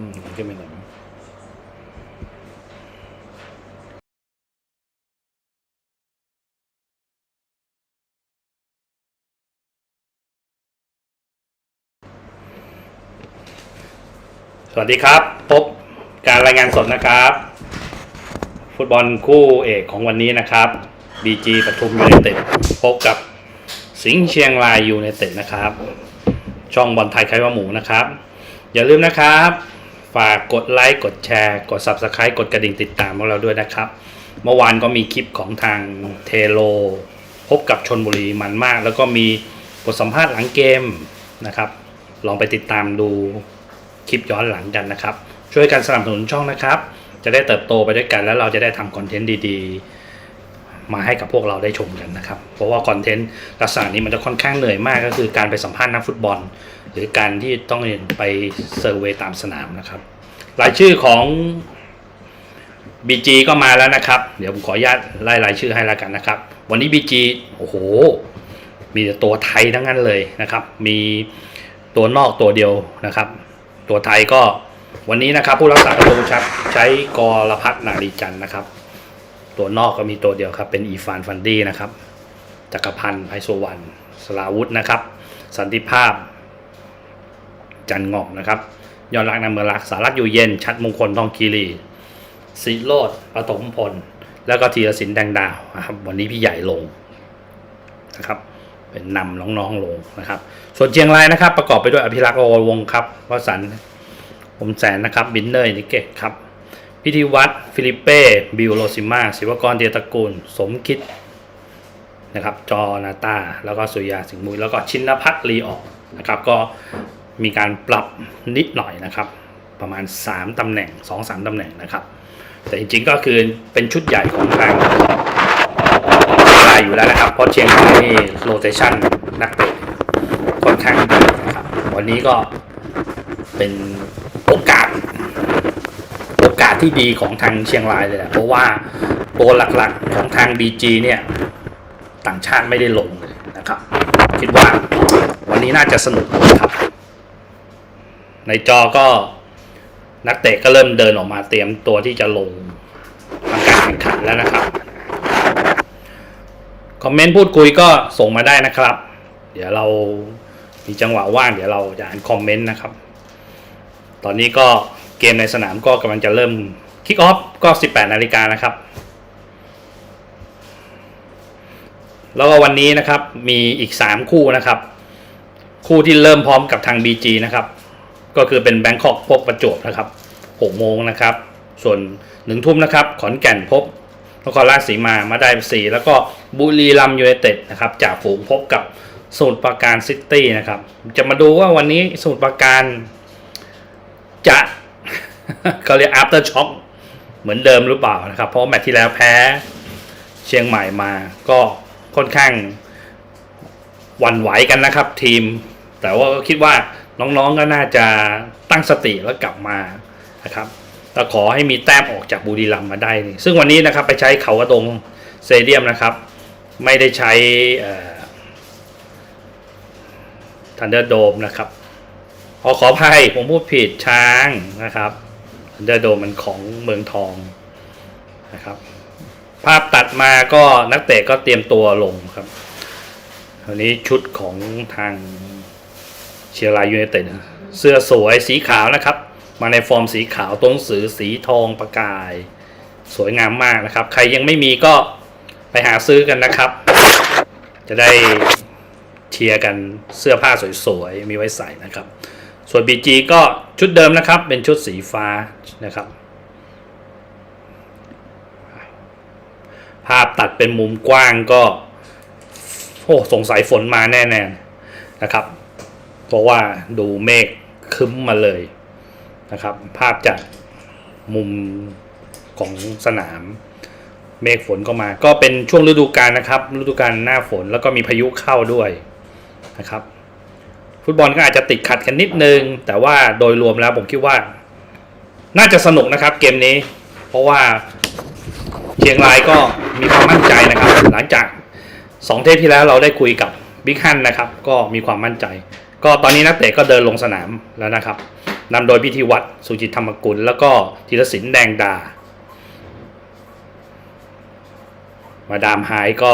อืมขึ้นไปหน่อยสวัสดีครับ พบการรายงานสดนะครับ ฟุตบอลคู่เอกของวันนี้นะครับ BG ปทุมยูไนเต็ดพบกับสิงห์เชียงรายยูไนเต็ดนะครับ ช่องบอลไทยไข่ว่าหมูนะครับ อย่าลืมนะครับ ฝากกดไลค์กดแชร์ กด Subscribe กดกระดิ่งติดตามพวกเราด้วยนะครับ เมื่อวานก็มีคลิปของทางเทโล พบกับชนบุรีมันมาก แล้วก็มีบทสัมภาษณ์หลังเกมนะครับ ลองไปติดตามดูคลิปย้อนหลังกันนะครับ ช่วยกันสนับสนุนช่องนะครับ จะได้เติบโตไปด้วยกันแล้วเราจะได้ทำคอนเทนต์ดีๆ มาให้กับพวกเราได้ชมกันนะครับ เพราะว่าคอนเทนต์ลักษณะนี้มันจะค่อนข้างเหนื่อยมากก็คือการไปสัมภาษณ์นักฟุตบอล หรือการที่ต้องไปเซอร์เวยตามสนามนะครับรายชื่อของ BG ก็มาแล้วนะครับ เดี๋ยวผมขออนุญาตไล่รายชื่อให้แล้วกันนะครับ วันนี้ BG โอ้โห มีแต่ตัวไทยทั้งนั้นเลยนะครับ มีตัวนอกตัวเดียวนะครับ ตัวไทยก็วันนี้นะครับผู้รักษาประตูชัดใช้กรพัฒนารีจันนะครับ ตัวนอกก็มีตัวเดียวครับ เป็นอีฟานฟันดี้นะครับจักรพันธ์ไพโซวันสลาวุธนะครับ สันติภาพ จันงอกนะครับยอดรักนำเมืองรักสารัตอยู่เย็น ชัดมงคลทองคีรีศิโรดปฐมพล แล้วก็ธีรศิลป์แดงดาวนะครับ วันนี้พี่ใหญ่ลงนะครับ เป็นนำน้องๆลงนะครับ ส่วนเชียงรายนะครับ ประกอบไปด้วยอภิรักษ์โอวงครับวสันผมแสนนะครับ บินเนอร์นิเกตครับ พิธีวัตรฟิลิปเป้บิวโรซิมาศิวกรเตียตระกูล สมคิดนะครับจอนาตา แล้วก็สุยาสิงห์มุยแล้วก็ชินพัฒน์ลีออกนะครับ ก็มีการปรับนิดหน่อยนะครับ ประมาณ 3 ตำแหน่ง 2-3 ตำแหน่งนะครับ แต่จริงๆก็คือเป็นชุดใหญ่ของทางเชียงรายอยู่แล้วนะครับ เพราะเชียงรายนี่โรเตชันนักเตะค่อนข้างดีนะครับ วันนี้ก็เป็นโอกาส โอกาส ที่ดีของทางเชียงรายเลยแหละเพราะว่าตัวหลักๆของทาง BG เนี่ย ต่างชาติไม่ได้ลงเลยนะครับ คิดว่าวันนี้น่าจะสนุกนะครับ ในจอก็นักเตะก็เริ่มเดินออกมาเตรียมตัวที่จะลงทำการแข่งขันแล้วนะครับ คอมเมนต์พูดคุยก็ส่งมาได้นะครับ เดี๋ยวเรามีจังหวะว่างเดี๋ยวเราจะอ่านคอมเมนต์นะครับ ตอนนี้ก็ เกมในสนามก็กำลังจะเริ่มคิกออฟก็ 18 นาฬิกานะครับ แล้วก็วันนี้นะครับมีอีก 3 คู่นะครับ คู่ที่เริ่มพร้อมกับทาง BG นะครับ ก็คือเป็นแบงคอกพบประจวบนะครับ 6 โมงนะครับ ส่วน1ทุ่มนะครับ ขอนแก่นพบนครราชสีมามาได้สี่แล้วก็บุรีรัมยูไนเต็ดนะครับจากฝูงพบกับสมุทรปราการซิตี้นะครับ จะมาดูว่าวันนี้สมุทรปราการจะ เขาเรียก after shock เหมือนเดิมหรือเปล่านะครับ เพราะแมตช์ที่แล้วแพ้เชียงใหม่มาก็ค่อนข้างวันไหวกันนะครับ ทีม แต่ว่าก็คิดว่าน้องๆก็น่าจะตั้งสติแล้วกลับมานะครับแต่ขอให้มีแต้มออกจากบุรีรัมมาได้ ซึ่งวันนี้นะครับไปใช้เขากระดงเตเดียมนะครับ ไม่ได้ใช้ทันเดอร์โดมนะครับขอขออภัยผมพูดผิดช้างนะครับ ทันเดอร์โดมมันของเมืองทองนะครับ ภาพตัดมาก็นักเตะก็เตรียมตัวลงครับวันนี้ชุดของทางเชียงรายยูไนเต็ดเสื้อสวยสีขาวนะครับ มาในฟอร์มสีขาวตัวหนังสือสีทองประกาย สวยงามมากนะครับ ใครยังไม่มีก็ไปหาซื้อกันนะครับ จะได้เชียร์กันเสื้อผ้าสวยๆ มีไว้ใส่นะครับ ส่วน BG ก็ชุดเดิมนะครับ เป็นชุดสีฟ้านะครับ ภาพตัดเป็นมุมกว้างก็ โอ้สงสัยฝนมาแน่ๆนะครับ เพราะว่าดูเมฆคึ้มมาเลยนะครับ ภาพจากมุมของสนาม เมฆฝนก็มา ก็เป็นช่วงฤดูกาลนะครับ ฤดูกาลหน้าฝนแล้วก็มีพายุเข้าด้วยนะครับ ฟุตบอลก็อาจจะติดขัดกันนิดนึง แต่ว่าโดยรวมแล้วผมคิดว่า น่าจะสนุกนะครับเกมนี้ เพราะว่าเชียงรายก็มีความมั่นใจนะครับ หลังจากสองเทปที่แล้วเราได้คุยกับบิ๊กฮันนะครับ ก็มีความมั่นใจ ก็ตอนนี้นักเตะก็เดินลงสนามแล้วนะครับนำโดยพิธีวัตรสุจิตธรรมกุล แล้วก็ธีรศิลป์แดงดา มาดามหายก็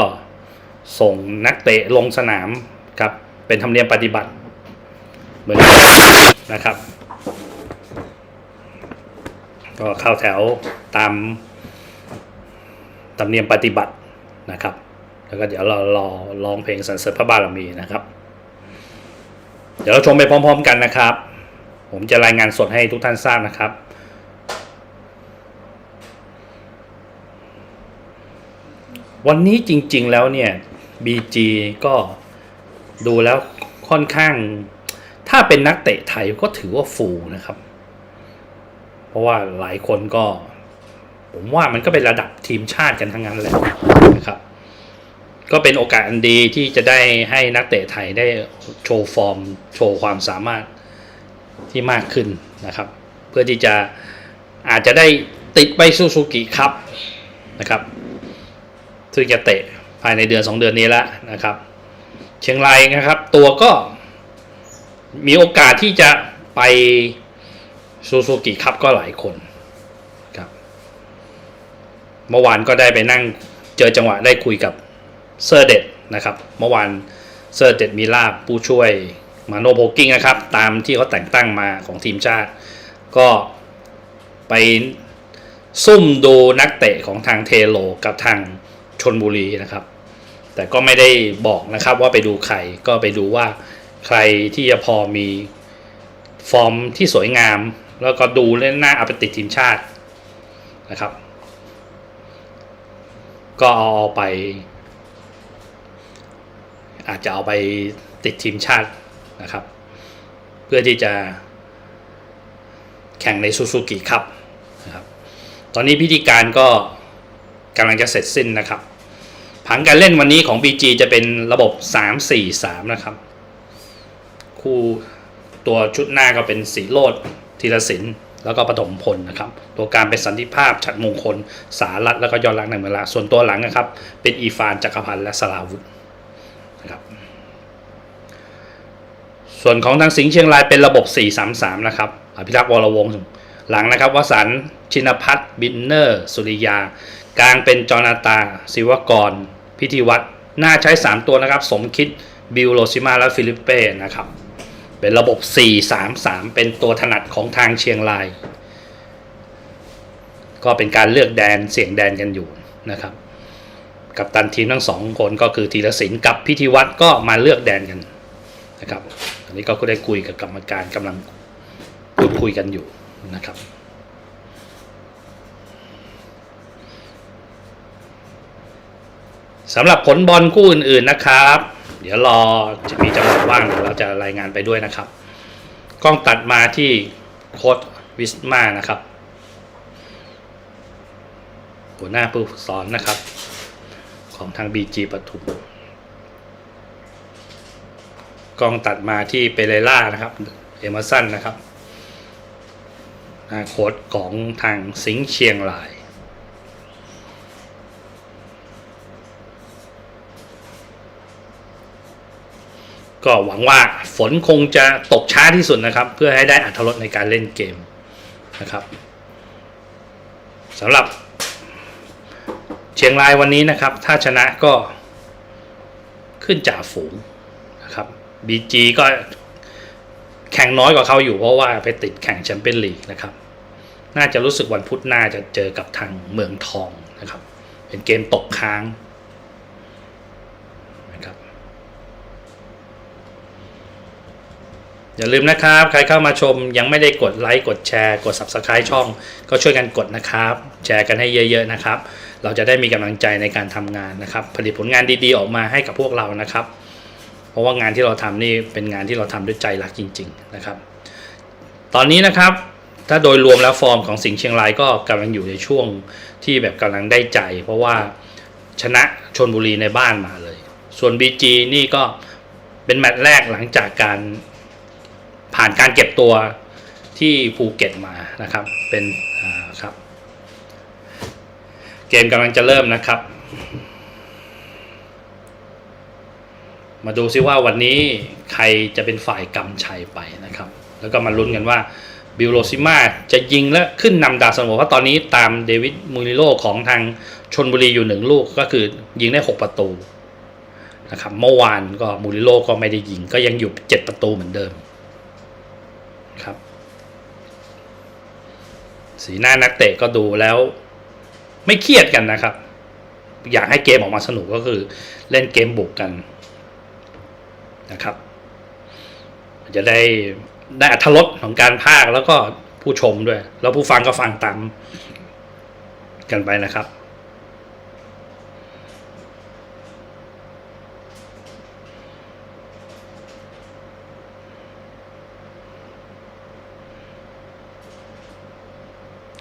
ส่งนักเตะลงสนามครับเป็นธรรมเนียมปฏิบัติ เหมือนนะครับ ก็เข้าแถวตามธรรมเนียมปฏิบัตินะครับ แล้วก็เดี๋ยวเรารอร้องเพลงสรรเสริญพระบารมีนะครับ เดี๋ยวเราชมไปพร้อม ๆ กันนะครับ ผมจะรายงานสดให้ทุกท่านทราบนะครับวันนี้จริงๆแล้วเนี่ย BG ก็ดูแล้วค่อนข้าง ถ้าเป็นนักเตะไทยก็ถือว่าฟูลนะครับ เพราะว่าหลายคนก็ ผมว่ามันก็เป็นระดับทีมชาติกันทั้งนั้นแหละนะครับ ก็เป็นโอกาสอันดีที่จะได้ให้นักเตะไทยได้โชว์ฟอร์ม โชว์ความสามารถที่มากขึ้นนะครับ เพื่อที่จะอาจจะได้ติดไปซูซูกิครับนะครับ ซึ่งจะเตะภายในเดือน 2 เดือนนี้แล้วนะครับ เชียงรายนะครับ ตัวก็ มีโอกาสที่จะไปซูซูกิครับก็หลายคนครับ เมื่อวานก็ได้ไปนั่งเจอจังหวะได้คุยกับเซอร์เดตนะครับ เมื่อวานเซอร์เดตมีลาบผู้ช่วยมาโนโพกิ้งนะครับ ตามที่เขาแต่งตั้งมาของทีมชาติ ก็ไปซุ่มดูนักเตะของทางเทโลกับทางชนบุรีนะครับ แต่ก็ไม่ได้บอกนะครับว่าไปดูใครก็ไปดูว่า ใครที่จะพอมีฟอร์มที่สวยงาม แล้วก็ดูเล่นหน้าเอาไปติดทีมชาตินะครับ ก็เอาไป อาจจะเอาไปติดทีมชาตินะครับ เพื่อที่จะแข่งในซูซูกิครับนะครับ ตอนนี้พิธีการก็กำลังจะเสร็จสิ้นนะครับ ผังการเล่นวันนี้ของ BG จะเป็นระบบ 3-4-3 นะครับ คู่ตัวชุดหน้าก็เป็นสีโรดธีรศิลป์แล้วก็ปฐมพลนะครับ ตัวกางเป็นสันติภาพฉัดมงคล สารัตแล้วก็ยอดรักในเวลา ส่วนตัวหลังนะครับ เป็นอีฟานจักรพันธ์และสลาวุธนะครับ ส่วนของทางสิงห์เชียงรายเป็นระบบ 4-3-3 นะครับ อภิรักษ์วรวงศ์หลังนะครับวสันชินพัฒน์บินเนอร์ สุริยา กลางเป็นจอนาตา ศิวกร พิธีวัตรหน้าใช้ 3 ตัวนะครับ สมคิด บิลโรซิมาและฟิลิปเป้นะครับ เป็นระบบ 4-3-3 เป็นตัวถนัดของทางเชียงราย ก็เป็นการเลือกแดนเสี่ยงแดนกันอยู่นะครับ กับตันทีมทั้งสองคนก็คือธีรศิลป์กับพิธีวัตรก็มาเลือกแดนกันนะครับอันนี้ก็ได้คุยกับกรรมการกำลังพูดคุยกันอยู่นะครับสำหรับผลบอลคู่อื่นๆนะครับ เดี๋ยวรอจะมีจังหวะว่างเดี๋ยวเราจะรายงานไปด้วยนะครับ กล้องตัดมาที่โค้ดวิสมานะครับ หัวหน้าผู้สอนนะครับ ของทาง BG ปทุมกล้องตัดมาที่เปเรล่านะครับ เอเมอร์สันนะครับหน้าโค้ดของทางสิงเชียงราย ก็หวังว่าฝนคงจะตกช้าที่สุดนะครับ เพื่อให้ได้อัธรสในการเล่นเกมนะครับสำหรับเชียงรายวันนี้นะครับ ถ้าชนะก็ขึ้นจ่าฝูงนะครับ BG ก็แข่งน้อยกว่าเขาอยู่เพราะว่าไปติดแข่งแชมเปี้ยนลีกนะครับ น่าจะรู้สึกวันพุธหน้าจะเจอกับทางเมืองทองนะครับ เป็นเกมตกค้างนะครับ อย่าลืมนะครับ ใครเข้ามาชมยังไม่ได้กดไลค์กดแชร์กด Subscribe ช่อง ก็ช่วยกันกดนะครับ แชร์กันให้เยอะ ๆ นะครับ เราจะได้มีกำลังใจในการทำงานนะครับ ผลิตผลงานดีๆ ออกมาให้กับพวกเรานะครับ เพราะว่างานที่เราทำนี่เป็นงานที่เราทำด้วยใจรักจริง ๆ นะครับ ตอนนี้นะครับถ้าโดยรวมแล้วฟอร์มของสิงห์เชียงรายก็กำลังอยู่ในช่วงที่แบบกำลังได้ใจ เพราะว่าชนะชนบุรีในบ้านมาเลย ส่วน BG นี่ก็เป็นแมตช์แรกหลังจากการ ผ่านการเก็บตัวที่ภูเก็ตมานะครับ เป็นครับ เกมกำลังจะเริ่มนะครับ มาดูซิว่าวันนี้ใครจะเป็นฝ่ายกำชัยไปนะครับ แล้วก็มาลุ้นกันว่าบิลโรซิมาจะยิงและขึ้นนำดาวซันโวเพราะตอนนี้ตามเดวิดมูริโลของทางชนบุรีอยู่หนึ่งลูกก็คือยิงได้ 6 ประตูนะครับเมื่อวานก็มูริโลก็ไม่ได้ยิงก็ยังอยู่ 7 ประตูเหมือนเดิม ครับ สีหน้านักเตะก็ดูแล้ว ไม่เครียดกันนะครับ อยากให้เกมออกมาสนุกก็คือ เล่นเกมบุกกันนะครับ จะได้ได้อัธรสของการพากย์แล้วก็ผู้ชมด้วย แล้วผู้ฟังก็ฟังตามกันไปนะครับ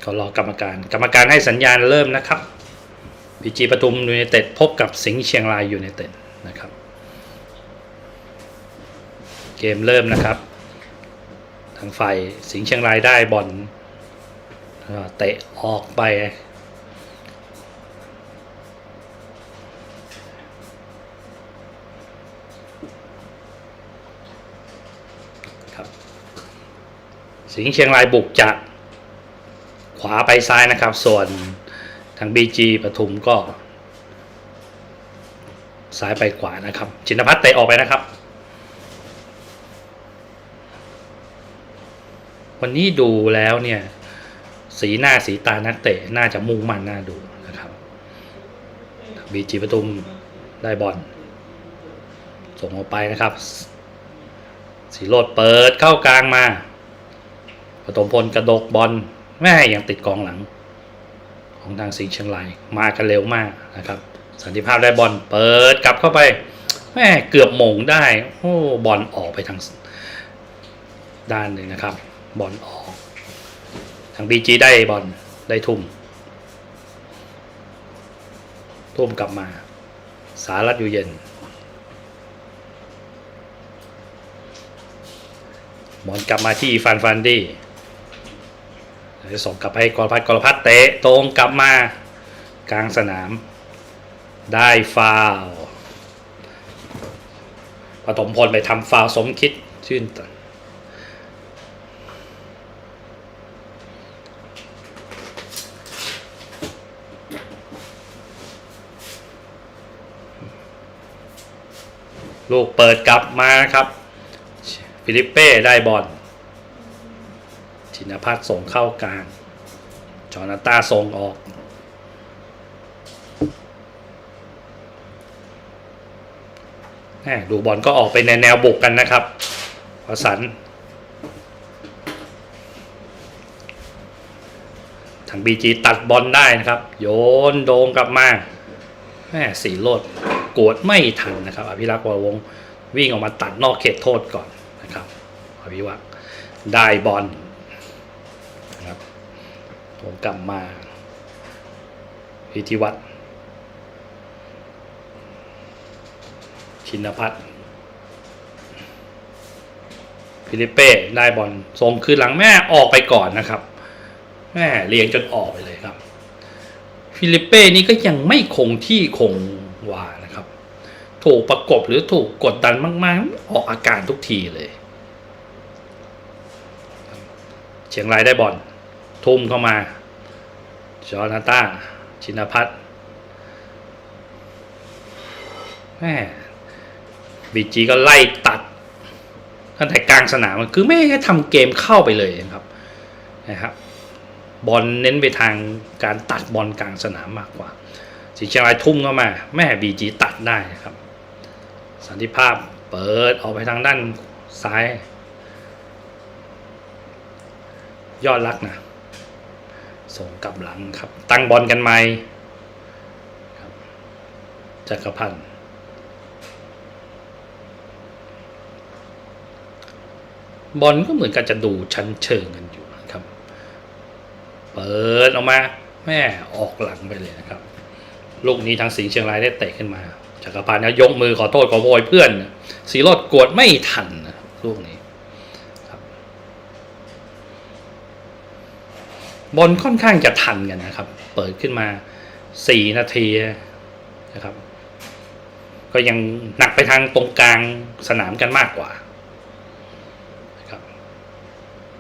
ก็รอกรรมการ กรรมการให้สัญญาณเริ่มนะครับพีจีปทุมยูไนเต็ดพบกับสิงห์เชียงรายยูไนเต็ดนะครับ เกมเริ่มนะครับ ทางฝ่ายสิงห์เชียงรายได้บอลเตะออกไปครับสิงห์เชียงรายบุกจาก วาไปซ้ายนะครับ ส่วนทาง BG ปทุมก็ซ้ายไปขวานะครับชินพัฒน์เตะออกไปนะครับ วันนี้ดูแล้วเนี่ย สีหน้าสีตานักเตะน่าจะมุ่งมั่นน่าดูนะครับบีจีปทุมได้บอลส่งออกไปนะครับ สีโรดเปิดเข้ากลางมาปฐมพลกระดกบอล แม่ยังติดกองหลัง ของทางสิงห์เชียงรายมากันเร็วมากนะครับ สันติภาพได้บอลเปิดกลับเข้าไป แม่เกือบมงได้โอ้บอลออกไปทางด้านหนึ่งนะครับ บอลออก ทางบีจีได้บอลได้ทุ่มทุ่มกลับมา สารัตอยู่เย็นบอลกลับมาที่ฟันฟันดี้ จะส่งกลับให้กรพัฒกรพัฒเตะตรงกลับมากลางสนาม ได้ฟาวปฐมพลไปทำฟาวสมคิดชื่นตนลูกเปิดกลับมาครับ ฟิลิปเป้ได้บอล ชินพัฒน์ส่งเข้ากลาง จอนาตาส่งออกแหม่ดูบอลก็ออกไปในแนวบุกกันนะครับวสันทางบีจีตัดบอลได้นะครับ โยนโดงกลับมาแม่สีโลดกวดไม่ทันนะครับ อภิรักษ์วรวงศ์วิ่งออกมาตัดนอกเขตโทษก่อนนะครับอภิวักษ์ได้บอล ผมกลับมาพิธีวัตรชินพัฒน์ฟิลิปเป้ได้บอลทรงคืนหลังแม่ออกไปก่อนนะครับ แม่เลี้ยงจนออกไปเลยครับ ฟิลิปเป้นี่ก็ยังไม่คงที่คงวานะครับ ถูกประกบหรือถูกกดดันมากๆ ออกอาการทุกทีเลย เชียงรายได้บอล ทุ่มเข้ามา จอนาต้า ชินพัฒน์แม่บีจีก็ไล่ตัดตั้งแต่กลางสนามคือไม่ให้ทำเกมเข้าไปเลยนะครับนะครับ บอลเน้นไปทางการตัดบอลกลางสนามมากกว่าสิงห์เชียงรายทุ่มเข้ามา แม่บีจีตัดได้นะครับ สันติภาพเปิดออกไปทางด้านซ้าย ยอดรักนะ ส่งกลับหลังครับ ตั้งบอลกันไหมครับจักรพันธ์บอลก็เหมือนกันจะดูชั้นเชิงกันอยู่นะครับ เปิดออกมาแม่ออกหลังไปเลยนะครับ ลูกนี้ทางสิงห์เชียงรายได้เตะขึ้นมาจักรพันธ์นายยกมือขอโทษขอโวยเพื่อนสีรดกวดไม่ทันนะลูกนี้ บอลค่อนข้างจะทันกันนะครับ เปิดขึ้นมาสี่นาทีนะครับ ก็ยังหนักไปทางตรงกลางสนามกันมากกว่านะครับ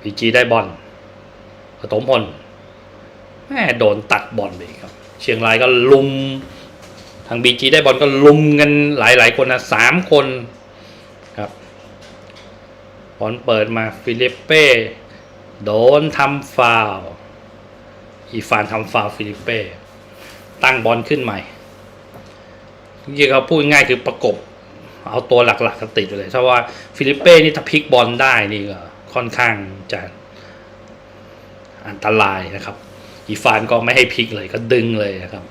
พีจีได้บอลปฐมพลแม่โดนตัดบอลไปครับ เชียงรายก็ลุม ทางบีจีได้บอลก็ลุมกันหลายๆ คนนะสามคนครับบอลเปิดมาฟิลิปเป้โดนทำฟาวล์ อีฟานทำฟาวฟิลิปเป้ ตั้งบอลขึ้นใหม่ที่เขาพูดง่ายคือประกบ เอาตัวหลักๆกันติดเลยถ้าว่าฟิลิปเป้นี่ถ้าพลิกบอลได้นี่ก็ค่อนข้างจะอันตรายนะครับ อีฟานก็ไม่ให้พลิกเลยก็ดึงเลยนะครับ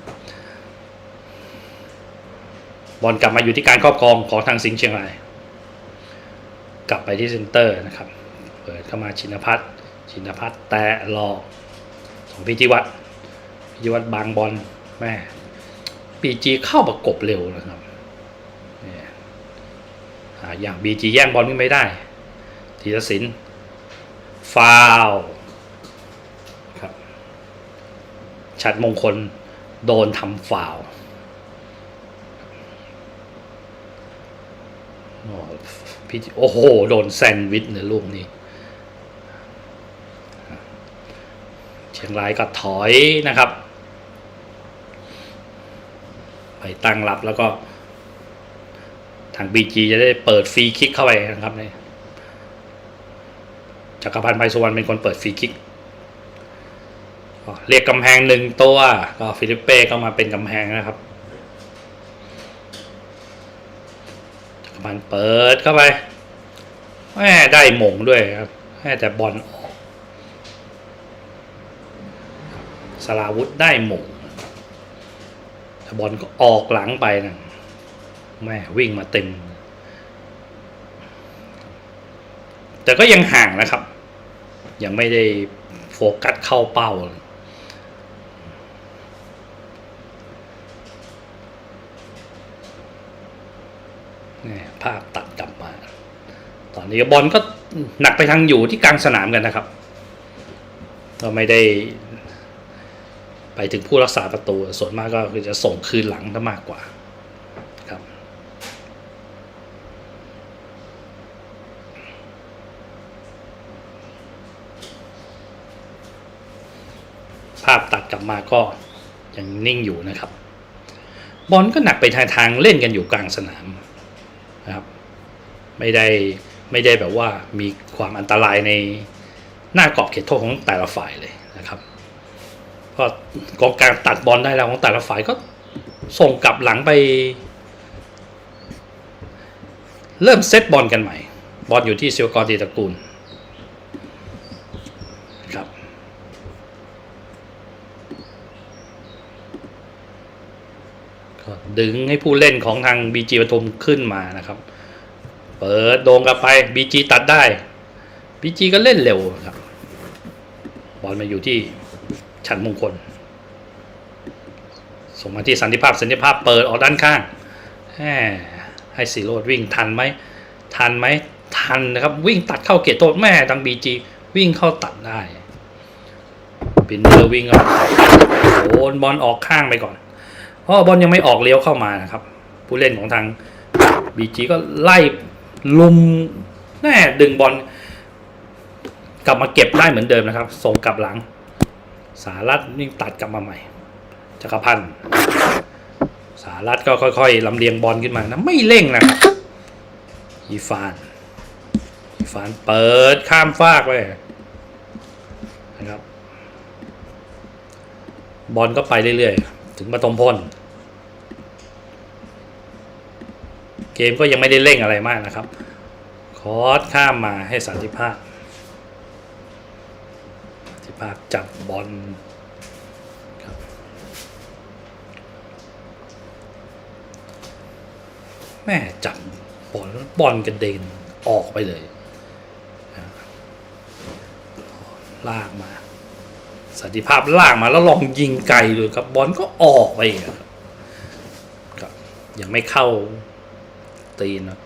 บอลกลับมาอยู่ที่การครอบครองของทางสิงห์เชียงราย กลับไปที่เซนเตอร์นะครับ เปิดเข้ามาชินพัฒน์ชินพัฒน์แตะหลอก ของพิจิวัตรพิจิวัตรบางบอลแม่ปีจีเข้าประกบเร็วนะครับเนี่ยอย่างบีจีแย่งบอลขึ้นไม่ได้ธีรศิลป์ฟาวครับ ชัดมงคลโดนทำฟาวโอ้พี่โอ้โห โดนแซนด์วิชในลูกนี้ ชียงรายก็ถอยนะครับ ไปตั้งรับแล้วก็ ทางบีจีจะได้เปิดฟรีคิกเข้าไปนะครับเนี่ยจักรพันธ์ไพสุวรรณเป็นคนเปิดฟรีคิกเรียกกำแพงหนึ่งตัวก็ฟิลิปเป้ก็มาเป็นกำแพงนะครับจักรพันธ์เปิดเข้าไปแม่ได้หมงด้วยครับแม่แต่บอลออก สลาวุธได้หม่งแต่บอลก็ออกหลังไปนะแม่วิ่งมาเต็ม แต่ก็ยังห่างนะครับ ยังไม่ได้โฟกัสเข้าเป้านี่ภาพตัดกลับมา ตอนนี้บอลก็หนักไปทางอยู่ที่กลางสนามกันนะครับ ก็ไม่ได้ ไปถึงผู้รักษาประตู ส่วนมากก็คือจะส่งคืนหลังมากกว่าครับ ภาพตัดกลับมาก็ยังนิ่งอยู่นะครับ บอลก็หนักไปทางทางเล่นกันอยู่กลางสนามนะครับไม่ได้ไม่ได้แบบว่ามีความอันตรายในหน้ากรอบเขตโทษของแต่ละฝ่ายเลยนะครับ ก็กองกลางตัดบอลได้แล้วของแต่ละฝ่ายก็ส่งกลับหลังไป เริ่มเซตบอลกันใหม่ บอลอยู่ที่เซียวกรตีตระกูลครับก็ดึงให้ผู้เล่นของทางบีจีปทุมขึ้นมานะครับ เปิดโดงกลับไปบีจีตัดได้บีจีก็เล่นเร็วครับบอลมาอยู่ที่ ฉันมงคล ส่งมาที่สันติภาพสันติภาพเปิดออกด้านข้างแหมให้สีโรดวิ่งทันไหมทันไหมทันนะครับ วิ่งตัดเข้าเขตโทษแม่ทางบีจีวิ่งเข้าตัดได้ปินเนอร์วิ่งก็โอนบอลออกข้างไปก่อนเพราะบอลยังไม่ออกเลี้ยวเข้ามานะครับ ผู้เล่นของทางบีจีก็ไล่ลุมแน่ดึงบอลกลับมาเก็บได้เหมือนเดิมนะครับ ส่งกลับหลัง สารัตนี่ตัดกลับมาใหม่ จักรพันธ์สารัตก็ค่อยๆลำเลียงบอลขึ้นมานะไม่เร่งนะครับอีฟานอีฟานเปิดข้ามฟากไปนะครับ บอลก็ไปเรื่อยๆ ถึงปฐมพลเกมก็ยังไม่ได้เร่งอะไรมากนะครับ คอร์สข้ามมาให้สันติภาพ ภาพจับบอลครับแม่จับบอลบอลกระเด็นออกไปเลยลากมาสันติภาพลากมาแล้วลองยิงไกลเลยครับบอลก็ออกไปครับยังไม่เข้าตีนนะ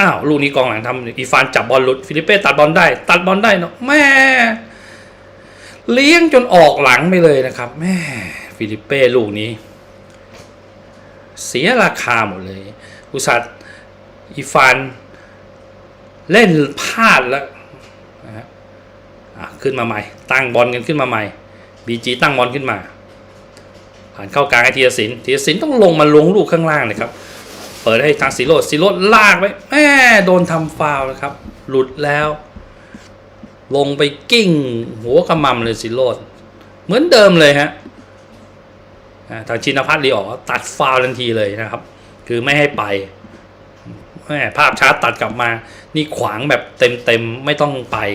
อ้าวลูกนี้กองหลังทำอีฟานจับบอลหลุดฟิลิปเป้ตัดบอลได้ ตัดบอลได้เนาะแม่ เลี้ยงจนออกหลังไปเลยนะครับแม่ฟิลิปเป้ลูกนี้ เสียราคาหมดเลย อุส่าห์อีฟานเล่นพลาดแล้วนะฮะขึ้นมาใหม่ ตั้งบอลกันขึ้นมาใหม่บีจีตั้งบอลขึ้นมา ผ่านเข้ากลางให้ธีรศิลป์ธีรศิลป์ต้องลงมาลงลูกข้างล่างเลยครับ เปิดให้ทางสีโรดสีโรดลากไปแม่โดนทำฟาวล์นะครับ หลุดแล้ว ลงไปกิ้ง หัวขมำเลยสิโรดเหมือนเดิมเลยฮะทางชินพัฒน์รีออกตัดฟาวทันทีเลยนะครับ คือไม่ให้ไปแม่ภาพช้าตัดกลับมา นี่ขวางแบบเต็มๆ ไม่ต้องไป